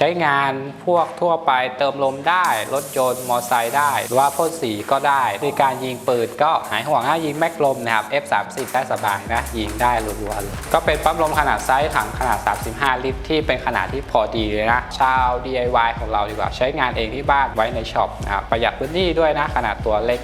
ช้งานพวกทั่วไปเติมลมได้ รถยนต์มอเตอร์ไซค์ได้ หรือว่าพ่นสีก็ได้ในการยิงปืนก็หายห่วงนะยิงแม็กลมนะครับ F30 ได้สบายนะ ยิงได้รัวๆเลยก็เป็นปั๊มลมขนาดไซส์ถังขนาด 35 ลิตร ที่เป็นขนาดที่พอดีเลยนะ ชาว DIY ของเราดีกว่าใช้งานเองที่บ้านไว้ในช็อปนะครับประหยัดพื้นที่ด้วยนะ ขนาดตัวเล็ก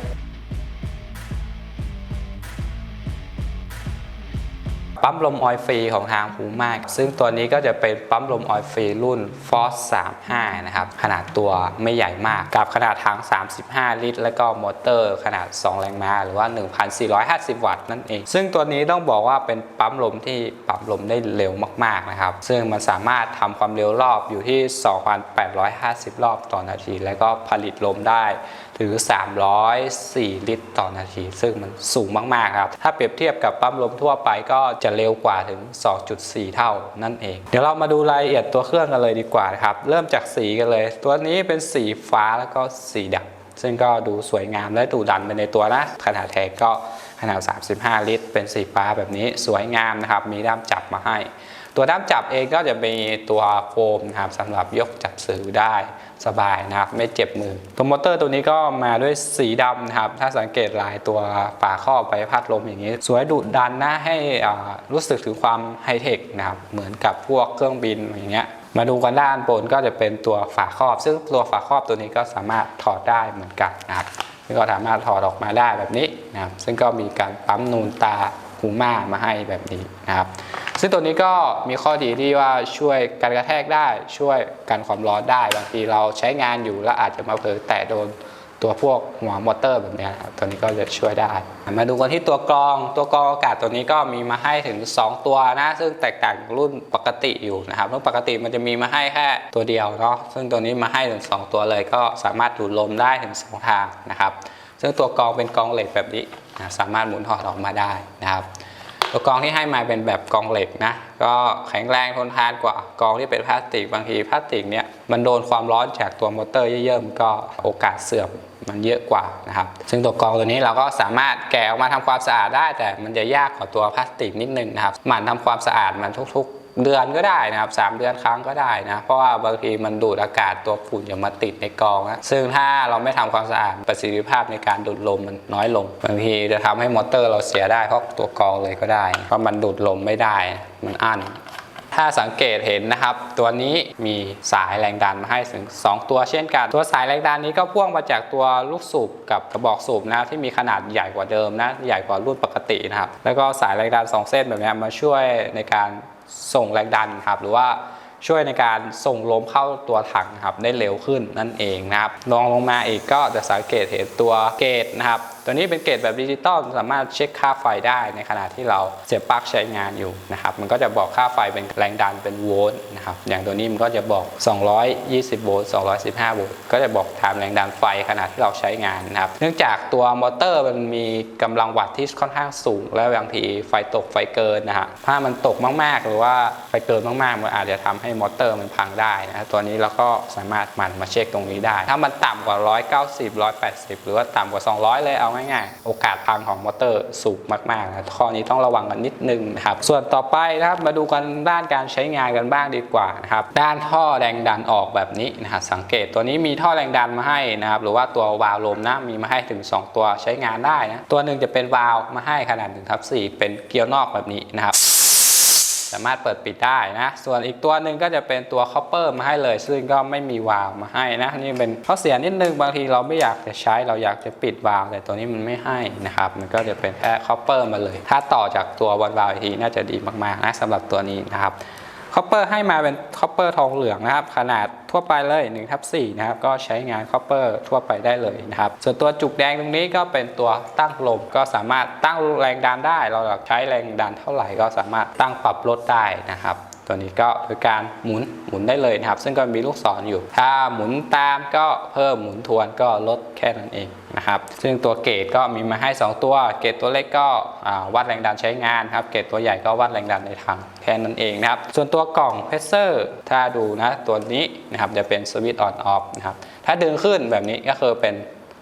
ปั๊มลมออยฟรีของทางภูมากซึ่งตัวนี้ก็จะเป็นปั๊มลมออยฟรีรุ่น Force 35 นะครับ ขนาดตัวไม่ใหญ่มาก กับขนาดถัง 35 ลิตร แล้วก็มอเตอร์ขนาด 2 แรงม้าหรือว่า 1,450 วัตต์นั่นเอง ซึ่งตัวนี้ต้องบอกว่าเป็นปั๊มลมที่ปรับลมได้เร็วมาก ๆ นะครับ ซึ่งมันสามารถทำความเร็วรอบอยู่ที่ 2,850 รอบต่อนาที แล้วก็ผลิตลมได้ ถึง304 ลิตรต่อนาที ซึ่งมันสูงมากๆครับ ถ้าเปรียบเทียบกับปั๊มลมทั่วไปก็จะเร็วกว่าถึง 2.4 เท่านั่นเอง เดี๋ยวเรามาดูรายละเอียดตัวเครื่องกันเลยดีกว่านะครับ เริ่มจากสีกันเลย ตัวนี้เป็นสีฟ้าแล้วก็สีดำซึ่งก็ดูสวยงามและดูดันไปในตัวนะ ขนาดแท้ก็ขนาด 35 ลิตร เป็นสีฟ้าแบบนี้สวยงามนะครับ มีด้ามจับมาให้ ตัวด้ามจับเองก็จะมีตัวโฟมนะครับสำหรับยกจับสื่อได้ สบายนะครับ ไม่เจ็บมือ ตัวมอเตอร์ตัวนี้ก็มาด้วยสีดำนะครับ ถ้าสังเกตลายตัวฝาครอบใบพัดลมอย่างนี้ สวยดุดันนะให้รู้สึกถึงความไฮเทคนะครับ เหมือนกับพวกเครื่องบินอย่างเงี้ยมาดูกันด้านบนก็จะเป็นตัวฝาครอบ ซึ่งตัวฝาครอบตัวนี้ก็สามารถถอดได้เหมือนกันนะครับซึ่งก็สามารถถอดออกมาได้แบบนี้นะครับ ซึ่งก็มีการปั๊มนูนตาฮูม่ามาให้แบบนี้นะครับ ซึ่งตัวนี้ก็มีข้อดีที่ว่าช่วยกันกระแทกได้ช่วยกันความร้อนได้ บางทีเราใช้งานอยู่แล้วอาจจะมาเผลอแตะโดนตัวพวกหัวมอเตอร์แบบนี้ครับตัวนี้ก็จะช่วยได้ มาดูกันที่ตัวกรอง ตัวกรองอากาศตัวนี้ก็มีมาให้ถึง 2 ตัวนะ ซึ่งแตกต่างรุ่นปกติอยู่นะครับรุ่นปกติมันจะมีมาให้แค่ตัวเดียวเนาะซึ่งตัวนี้มาให้ถึง 2 ตัวเลย ก็สามารถดูดลมได้ถึง 2 ทางนะครับ ซึ่งตัวกรองเป็นกรองเหล็กแบบนี้นะสามารถหมุนถอดออกมาได้นะครับ ตัวกองที่ให้มาเป็นแบบกองเหล็กนะ ก็แข็งแรงทนทานกว่ากองที่เป็นพลาสติก บางทีพลาสติกเนี่ยมันโดนความร้อนจากตัวมอเตอร์เยอะๆมันก็โอกาสเสื่อมมันเยอะกว่านะครับ ซึ่งตัวกองตัวนี้เราก็สามารถแกะออกมาทำความสะอาดได้ แต่มันจะยากกว่าตัวพลาสติกนิดนึงนะครับ หมั่นทำความสะอาดมันทุก เดือนก็ได้นะครับสามเดือนครั้งก็ได้นะเพราะว่าบางทีมันดูดอากาศตัวฝุ่นอย่ามาติดในกองนะซึ่งถ้าเราไม่ทำความสะอาดประสิทธิภาพในการดูดลมมันน้อยลงบางทีจะทำให้มอเตอร์เราเสียได้เพราะตัวกองเลยก็ได้เพราะมันดูดลมไม่ได้มันอั้นถ้าสังเกตเห็นนะครับ ตัวนี้มีสายแรงดันมาให้ถึง 2 ตัวเช่นกัน ตัวสายแรงดันนี้ก็พ่วงมาจากตัวลูกสูบกับกระบอกสูบนะที่มีขนาดใหญ่กว่าเดิมนะใหญ่กว่ารุ่นปกตินะครับ แล้วก็สายแรงดัน 2 เส้นแบบนี้มาช่วยในการ ส่งแรงดันครับ หรือว่าช่วยในการส่งลมเข้าตัวถังครับได้เร็วขึ้นนั่นเองนะครับลองลงมาอีกก็จะสังเกตเห็นตัวเกตนะครับ ตัวนี้เป็นเกตแบบดิจิตอลสามารถเช็คค่าไฟได้ในขณะที่เราเสียบปลั๊กใช้งานอยู่นะครับมันก็จะบอกค่าไฟเป็นแรงดันเป็นโวลต์นะครับอย่างตัวนี้มันก็จะบอก 220 โวลต์215 โวลต์ก็จะบอกไทม์แรงดันไฟขณะที่เราใช้งานนะครับเนื่องจากตัวมอเตอร์มันมีกำลังวัตต์ที่ค่อนข้างสูง แล้วบางทีไฟตกไฟเกินนะฮะถ้ามันตกมาก ๆ หรือว่าไฟเกินมากๆ มันอาจจะทำให้มอเตอร์มันพังได้นะตัวนี้เราก็สามารถหมันมาเช็คตรงนี้ได้ ถ้ามันต่ำกว่า 190 180 หรือว่าต่ำกว่า 200 เลยเอาง่ายๆ โอกาสพังของมอเตอร์สูงมากๆนะข้อนี้ต้องระวังกันนิดนึงนะครับส่วนต่อไปนะครับมาดูกันด้านการใช้งานกันบ้างดีกว่านะครับด้านท่อแรงดันออกแบบนี้นะครับสังเกตตัวนี้มีท่อแรงดันมาให้นะครับหรือว่าตัววาล์วลมนะมีมาให้ถึง 2 ตัวใช้งานได้นะตัวหนึ่งจะเป็นวาล์วมาให้ขนาด1ทับ4เป็นเกลียวนอกแบบนี้นะครับามารถเปิดปิดได้นะ ส่วนอีกตัวหนึ่งก็จะเป็นตัวคอปเปอร์มาให้เลย ซึ่งก็ไม่มีวาล์วมาให้นะ นี่เป็นข้อเสียนิดนึง บางทีเราไม่อยากจะใช้ เราอยากจะปิดวาล์วแต่ตัวนี้มันไม่ให้นะครับ มันก็จะเป็นแค่คอปเปอร์มาเลย ถ้าต่อจากตัววันวาล์วอีกทีน่าจะดีมากๆนะสำหรับตัวนี้นะครับ คอปเปอร์ให้มาเป็นคอปเปอร์ทองเหลืองนะครับ ขนาดทั่วไปเลย1ทับ4นะครับ ก็ใช้งานคอปเปอร์ทั่วไปได้เลยนะครับ ส่วนตัวจุกแดงตรงนี้ก็เป็นตัวตั้งลมก็สามารถตั้งแรงดันได้ เราใช้แรงดันเท่าไหร่ก็สามารถตั้งปรับลดได้นะครับ ตัวนี้ก็โดยการหมุนหมุนได้เลยนะครับ ซึ่งก็มีลูกศรออยู่ ถ้าหมุนตามก็เพิ่มหมุนทวนก็ลดแค่นั้นเองนะครับ ซึ่งตัวเกตก็มีมาให้ 2 ตัว เกตตัวเล็กก็วัดแรงดันใช้งานครับ เกตตัวใหญ่ก็วัดแรงดันในถังแค่นั้นเองนะครับ ส่วนตัวกล่องเพรสเซอร์ ถ้าดูนะตัวนี้นะครับจะเป็นสวิตช์ออนออฟนะครับ ถ้าดึงขึ้นแบบนี้ก็คือเป็น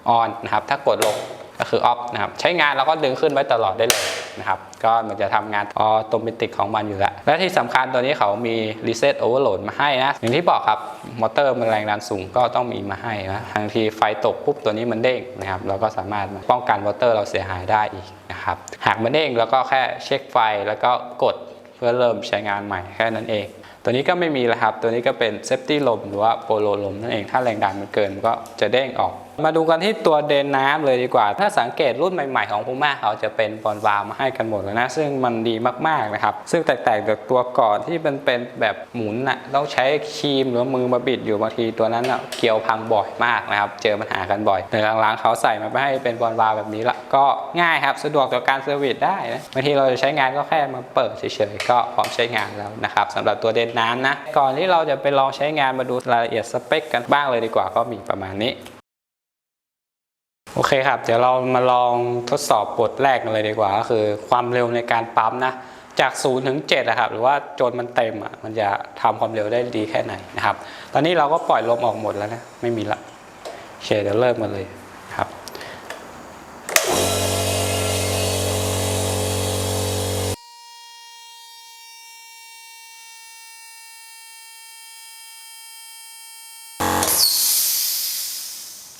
ออนนะครับ ถ้ากดลง ก็คือออฟนะครับใช้งานเราก็ดึงขึ้นไว้ตลอดได้เลยนะครับก็มันจะทำงานออโตเมติกของมันอยู่แล้ว และที่สำคัญตัวนี้เขามี Reset Overload มาให้นะ อย่างที่บอกครับ มอเตอร์มันแรงดันสูงก็ต้องมีมาให้นะบางทีไฟตกปุ๊บตัวนี้มันเด้งนะครับเราก็สามารถป้องกันมอเตอร์เราเสียหายได้อีกนะครับหากมันเด้งแล้วก็แค่เช็คไฟแล้วก็กดเพื่อเริ่มใช้งานใหม่แค่นั้นเองตัวนี้ก็ไม่มีแล้วครับ ตัวนี้ก็เป็นเซฟตี้ลมหรือว่าโปโลลมนั่นเอง ถ้าแรงดันมันเกินก็จะเด้งออก มาดูกันที่ตัวเดนน้ำเลยดีกว่า ถ้าสังเกตรุ่นใหม่ๆของ Puma เขาจะเป็นบอลวาล์วมาให้กันหมดแล้วนะ ซึ่งมันดีมากๆนะครับ ซึ่งแตกต่างจากตัวก่อนที่มันเป็นแบบหมุนน่ะต้องใช้ครีมหรือมือมาบิดอยู่บางทีตัวนั้นอะเกี่ยวพังบ่อยมากนะครับ เจอปัญหากันบ่อย แต่หลังๆเขาใส่มาให้เป็นบอลวาล์วแบบนี้ละก็ง่ายครับสะดวกต่อการเซอร์วิสได้นะบางทีเราจะใช้งานก็แค่มาเปิดเฉยๆก็พร้อมใช้งานแล้วนะครับสำหรับตัวเดนน้ำนะก่อนที่เราจะไปลองใช้งานมาดูรายละเอียดสเปคกันบ้างเลยดีกว่าก็มีประมาณนี้ โอเคครับ เดี๋ยวเรามาลองทดสอบบทแรกกันเลยดีกว่า ก็คือความเร็วในการปั๊มนะ จาก 0 ถึง7นะครับ หรือว่าจนมันเต็มอะ มันจะทำความเร็วได้ดีแค่ไหนนะครับ ตอนนี้เราก็ปล่อยลมออกหมดแล้วนะ ไม่มีละโอเคเดี๋ยวเริ่มกันเลยครับ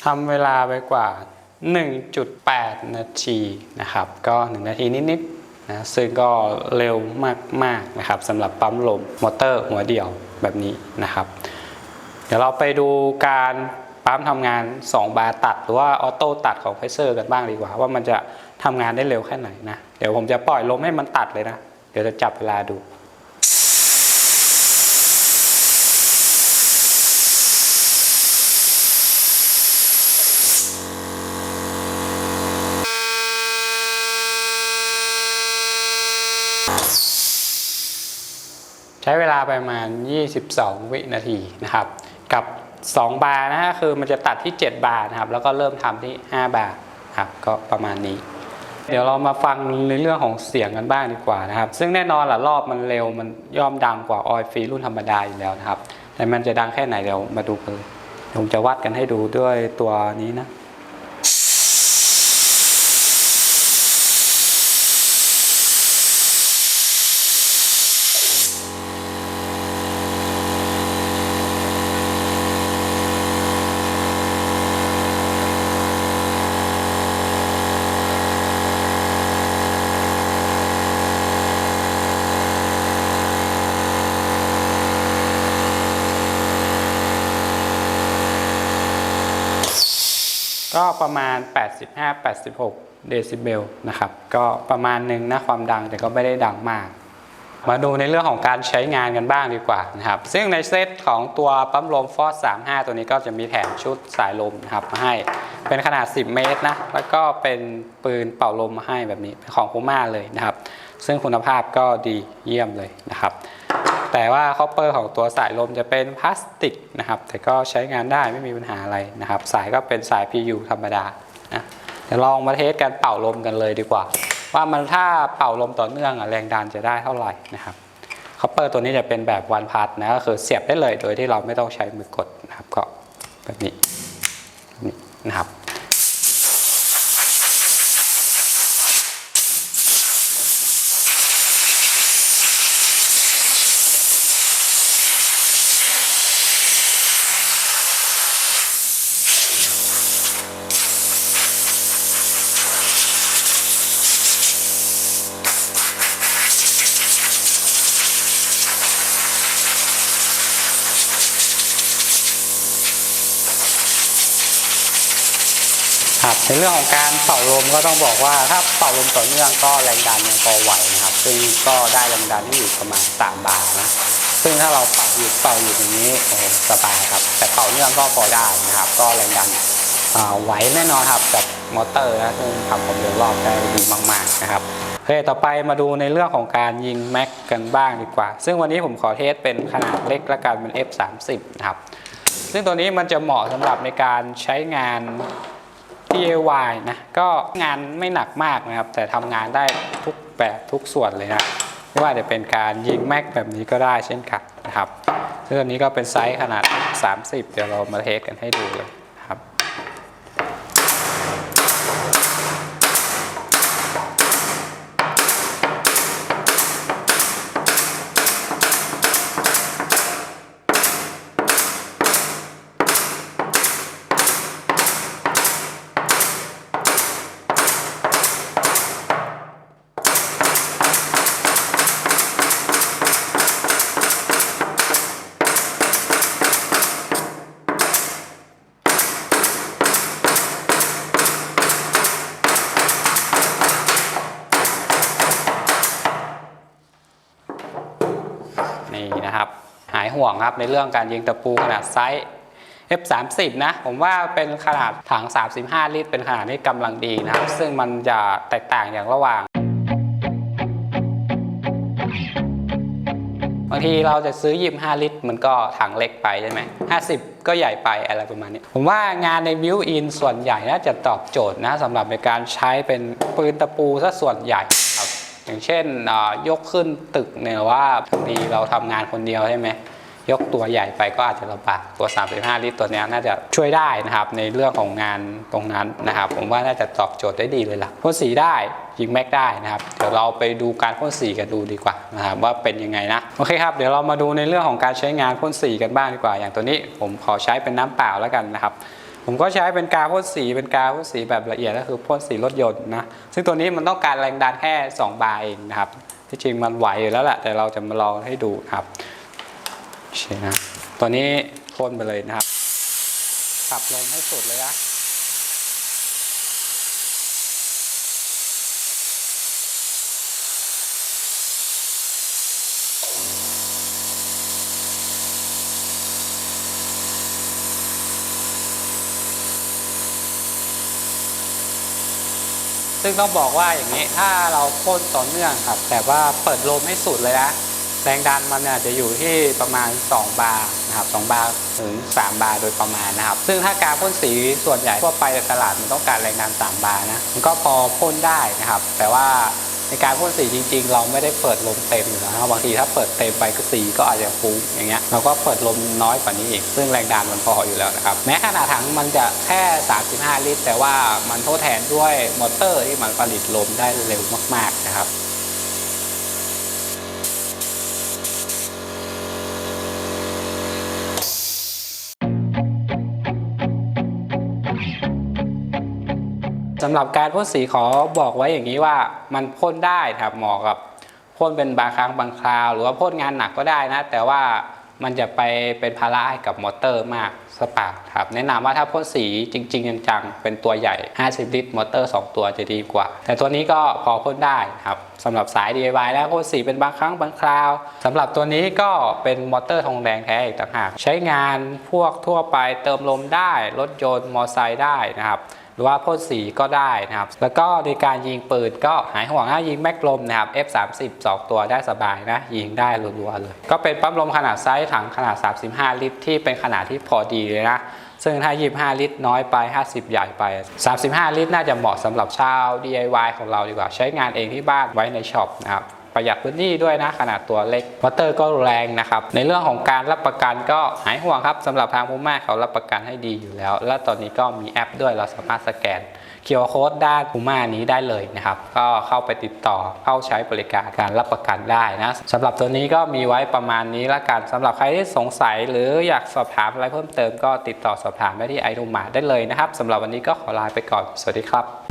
ทำเวลาไปกว่า 1.8 นาทีนะครับก็1นาทีนิดๆนะซึ่งก็เร็วมากๆนะครับสำหรับปั๊มลมมอเตอร์หัวเดี่ยวแบบนี้นะครับ เดี๋ยวเราไปดูการปั๊มทำงาน 2 บาร์ตัด หรือว่าออโต้ตัดของไฟเซอร์กันบ้างดีกว่า ว่ามันจะทำงานได้เร็วแค่ไหนนะ เดี๋ยวผมจะปล่อยลมให้มันตัดเลยนะ เดี๋ยวจะจับเวลาดู ใช้เวลาประมาณ 22 วินาทีนะครับ กับ 2 บาร์นะฮะคือมันจะตัดที่ 7 บาร์นะครับ แล้วก็เริ่มทำที่ 5 บาร์ครับก็ประมาณนี้ เดี๋ยวเรามาฟังในเรื่องของเสียงกันบ้างดีกว่านะครับ ซึ่งแน่นอนละรอบมันเร็วมันย่อมดังกว่าออยฟรีรุ่นธรรมดาอยู่แล้วนะครับ แต่มันจะดังแค่ไหนเดี๋ยวมาดูกันเลยผมจะวัดกันให้ดูด้วยตัวนี้นะ ก็ประมาณ 85-86 เดซิเบลนะครับ ก็ประมาณหนึ่งนะความดังแต่ก็ไม่ได้ดังมาก มาดูในเรื่องของการใช้งานกันบ้างดีกว่านะครับ ซึ่งในเซตของตัวปั๊มลมฟอส35 ตัวนี้ก็จะมีแถมชุดสายลมนะครับมาให้เป็นขนาด 10 เมตรนะ แล้วก็เป็นปืนเป่าลมมาให้แบบนี้เป็นของคูม่าเลยนะครับ ซึ่งคุณภาพก็ดีเยี่ยมเลยนะครับ แต่ว่าคอปเปอร์ของตัวสายลมจะเป็นพลาสติกนะครับ แต่ก็ใช้งานได้ไม่มีปัญหาอะไรนะครับ สายก็เป็นสาย PU ธรรมดานะเดี๋ยวลองมาเทสการเป่าลมกันเลยดีกว่า ว่ามันถ้าเป่าลมต่อเนื่องแรงดันจะได้เท่าไหร่นะครับคอปเปอร์ตัวนี้จะเป็นแบบวันพัทนะก็คือเสียบได้เลยโดยที่เราไม่ต้องใช้มือกดนะครับก็แบบนี้แบบนี้นะครับ ครับในเรื่องของการเป่าลมก็ต้องบอกว่าถ้าเป่าลมต่อเนื่องก็แรงดันยังพอไหวนะครับ ซึ่งก็ได้แรงดันที่อยู่ประมาณ3บาร์นะซึ่งถ้าเราเป่าหยุดเป่าอยู่อย่างนี้โอ้สบายครับ แต่เป่าเนื่องก็พอได้นะครับ ก็แรงดันไหวแน่นอนครับกับมอเตอร์นะซึ่งทำความเร็วรอบได้ดีมากๆนะครับโอเคต่อไปมาดูในเรื่องของการยิงแม็กกันบ้างดีกว่า ซึ่งวันนี้ผมขอเทสเป็นขนาดเล็กและกันเป็น F30 นะครับ ซึ่งตัวนี้มันจะเหมาะสำหรับในการใช้งาน DIY นะก็งานไม่หนักมากนะครับ แต่ทำงานได้ทุกแบบทุกส่วนเลยนะไม่ว่าจะเป็นการยิงแม็กแบบนี้ก็ได้เช่นกันนะครับเรื่องนี้ก็เป็นไซส์ขนาด 30 เดี๋ยวเรามาเทสกันให้ดูเลย 2 ครับในเรื่องการยิงตะปูขนาดไซส์ F30 นะ ผมว่าเป็นขนาดถัง 35 ลิตร เป็นขนาดที่กำลังดีนะครับ ซึ่งมันจะแตกต่างอย่างระหว่างบางทีเราจะซื้อ 25 ลิตร มันก็ถังเล็กไปใช่ไหม 50 ก็ใหญ่ไปอะไรประมาณนี้ ผมว่างานในวิวอินส่วนใหญ่น่าจะตอบโจทย์นะสำหรับในการใช้เป็นปืนตะปูซะส่วนใหญ่ครับ อย่างเช่นยกขึ้นตึกเนี่ยว่าบางทีเราทำงานคนเดียวใช่ไหม ยกตัวใหญ่ไปก็อาจจะลำบากตัว 35 ลิตรตัวนี้น่าจะช่วยได้นะครับในเรื่องของงานตรงนั้นนะครับ ผมว่าน่าจะตอบโจทย์ได้ดีเลยล่ะพ่นสีได้ยิงแม็กได้นะครับเดี๋ยวเราไปดูการพ่นสีกันดูดีกว่านะครับว่าเป็นยังไงนะโอเคครับเดี๋ยวเรามาดูในเรื่องของการใช้งานพ่นสีกันบ้างดีกว่า อย่างตัวนี้ผมขอใช้เป็นน้ำเปล่าแล้วกันนะครับผมก็ใช้เป็นกาวพ่นสีเป็นกาวพ่นสีแบบละเอียดก็คือพ่นสีรถยนต์นะซึ่งตัวนี้มันต้องการแรงดันแค่ 2 บาร์เองนะครับที่จริงมันไหวอยู่แล้วแหละแต่เราจะมาลองให้ดูครับ เคนะตัวนี้พ่นไปเลยนะครับขับลมให้สุดเลยนะซึ่งต้องบอกว่าอย่างนี้ถ้าเราพ่นต่อเนื่องครับ แต่ว่าเปิดลมให้สุดเลยนะ แรงดันมันเนี่ยจะอยู่ที่ประมาณ 2 บาร์นะครับ2บาร์ถึง 3 บาร์โดยประมาณนะครับ ซึ่งถ้าการพ่นสีส่วนใหญ่ทั่วไปในตลาดมันต้องการแรงดัน 3 บาร์นะมันก็พอพ่นได้นะครับ แต่ว่าในการพ่นสีจริง ๆ เราไม่ได้เปิดลมเต็มอยู่แล้วนะครับบางทีถ้าเปิดเต็มไปก็สีก็อาจจะฟุ้งอย่างเงี้ยเราก็เปิดลมน้อยกว่านี้อีก ซึ่งแรงดันมันพออยู่แล้วนะครับแม้ขนาดถังมันจะแค่ 35 ลิตร แต่ว่ามันทดแทนด้วยมอเตอร์ที่มันผลิตลมได้เร็วมากๆนะครับ สำหรับการพ่นสีขอบอกไว้อย่างนี้ว่ามันพ่นได้ครับเหมาะกับพ่นเป็นบางครั้งบางคราว หรือว่าพ่นงานหนักก็ได้นะ แต่ว่ามันจะไปเป็นภาระให้กับมอเตอร์มากสปาร์ครับแนะนำว่าถ้าพ่นสีจริงๆจังๆเป็นตัวใหญ่ 50 ลิตรมอเตอร์ 2 ตัวจะดีกว่า แต่ตัวนี้ก็พอพ่นได้ครับสำหรับสาย DIY แล้วพ่นสีเป็นบางครั้งบางคราวสำหรับตัวนี้ก็เป็นมอเตอร์ทองแดงแท้อีกต่างหาก ใช้งานพวกทั่วไปเติมลมได้ รถยนต์มอไซค์ได้นะครับ หรือว่าพ่นสีก็ได้นะครับ แล้วก็ในการยิงปืนก็หายห่วงถ้ายิงแม็กลมนะครับ F30 2 ตัวได้สบายนะ ยิงได้รัวๆเลย ก็เป็นปั๊มลมขนาดไซส์ถังขนาด 35 ลิตร ที่เป็นขนาดที่พอดีเลยนะซึ่งถ้า 25 ลิตร น้อยไป 50 ใหญ่ไป 35 ลิตร น่าจะเหมาะสำหรับชาว DIY ของเราดีกว่า ใช้งานเองที่บ้านไว้ในช็อปนะครับ ประหยัดพื้นที่ด้วยนะขนาดตัวเล็กมอเตอร์ก็แรงนะครับ ในเรื่องของการรับประกันก็หายห่วงครับสำหรับทางพูม่าเขารับประกันให้ดีอยู่แล้ว และตอนนี้ก็มีแอปด้วยเราสามารถสแกนเคียร์โค้ดด้านพูม่านี้ได้เลยนะครับ ก็เข้าไปติดต่อเข้าใช้บริการการรับประกันได้นะสำหรับตัวนี้ก็มีไว้ประมาณนี้ละกันสำหรับใครที่สงสัย หรืออยากสอบถามอะไรเพิ่มเติมก็ติดต่อสอบถามได้ที่ไอรูมาได้เลยนะครับสำหรับวันนี้ก็ขอลาไปก่อนสวัสดีครับ